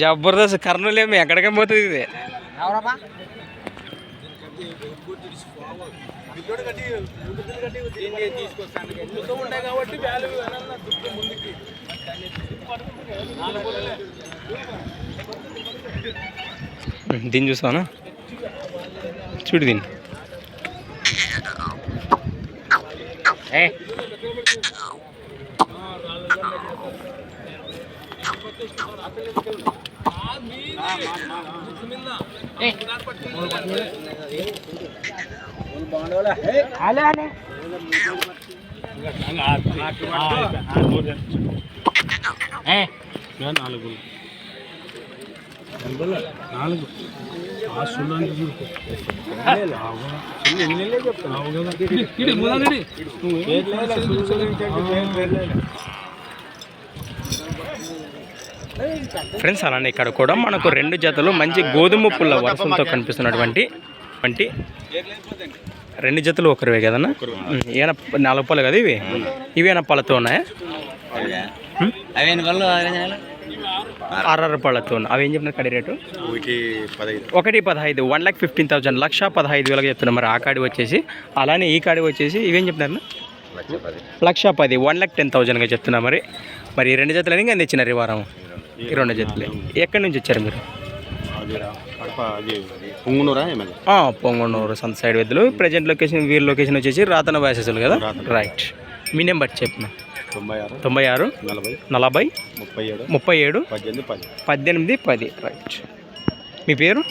జబర్దస్త్ కర్నూలు ఏమి ఎక్కడికి పోతుంది ఇది. దీన్ని చూసావా చూడు దీన్ని. ఏ? నాలుగు నాలుగు ఆ సున్నా చూడుకో ఫ్రెండ్స్ అలానే ఇక్కడ కూడా మనకు రెండు జతలు మంచి గోధుమ పుల్ల వర్షంతో కనిపిస్తున్నటువంటి వంటి రెండు జతలు ఒకరివే కదన్నా? ఏమైనా నాలుగు పళ్ళు కదా ఇవి? ఇవేనా పళ్ళతో ఉన్నాయా? ఆర్ఆర్ పళ్ళతో అవి ఏం చెప్పినారు కడి రేటు? ఒకటి పదహైదు. One lakh fifteen thousand. లక్ష పదహైదు వేలకు చెప్తున్నారు. మరి ఆ కాడి వచ్చేసి అలానే ఈ కాడి వచ్చేసి ఇవేం చెప్తున్నారు? లక్ష పది. వన్ లాక్ టెన్ థౌసండ్గా చెప్తున్నా మరి. మరి ఈ రెండు జతలని ఇంకా తెచ్చినారు ఈ వారం? ఈ రెండు జతలు. ఎక్కడి నుంచి వచ్చారు మీరు? పొంగునూరా సంత సైడ్ వెద్దులు ప్రజెంట్ లొకేషన్ వీరి లొకేషన్ వచ్చేసి రాతన వ్యాసెస్లు కదా. రైట్ మీ నెంబర్ చెప్పిన? తొంభై ఆరు నలభై ముప్పై ఏడు ముప్పై ఏడు పద్దెనిమిది పది. రైట్ మీ పేరు.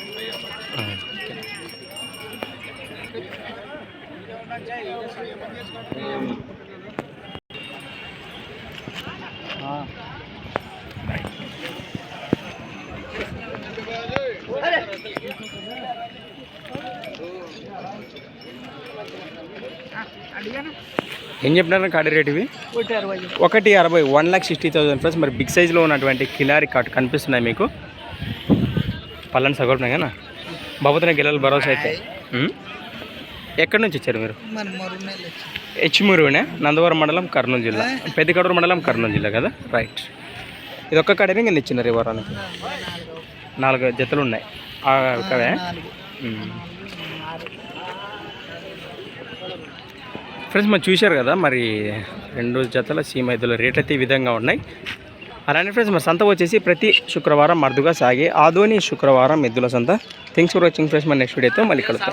ఏం చెప్పినారు కాడి రేట్ ఇవి? ఒకటి అరవై one lakh sixty thousand plus మరి బిగ్ సైజ్లో ఉన్నటువంటి కిలారి కాట్ కనిపిస్తున్నాయి మీకు. పల్లని సగోడున్నాయి కదా? బాబుతున్న గిల్లలు భరోసా అయితే. ఎక్కడి నుంచి వచ్చారు మీరు? హెచ్మూరునే నందవరం మండలం కర్నూలు జిల్లా. పెద్దకడూరు మండలం కర్నూలు జిల్లా కదా? రైట్. ఇది ఒక్క కడనే కింద ఇచ్చినారు ఈ వారానికి నాలుగు జతలు ఉన్నాయి. ఫ్రెండ్స్ మరి చూశారు కదా మరి రెండు జతల సీమ ఎద్దుల రేట్లు అయితే ఈ విధంగా ఉన్నాయి. అలానే ఫ్రెండ్స్ మరి సంత వచ్చేసి ప్రతి శుక్రవారం మరుదుగా సాగే ఆదోని శుక్రవారం ఎద్దుల సంత. థింగ్స్ ఫర్ వాచింగ్ ఫ్రెండ్స్ మరి నెక్స్ట్ వీడియోతో మళ్ళీ కదరా?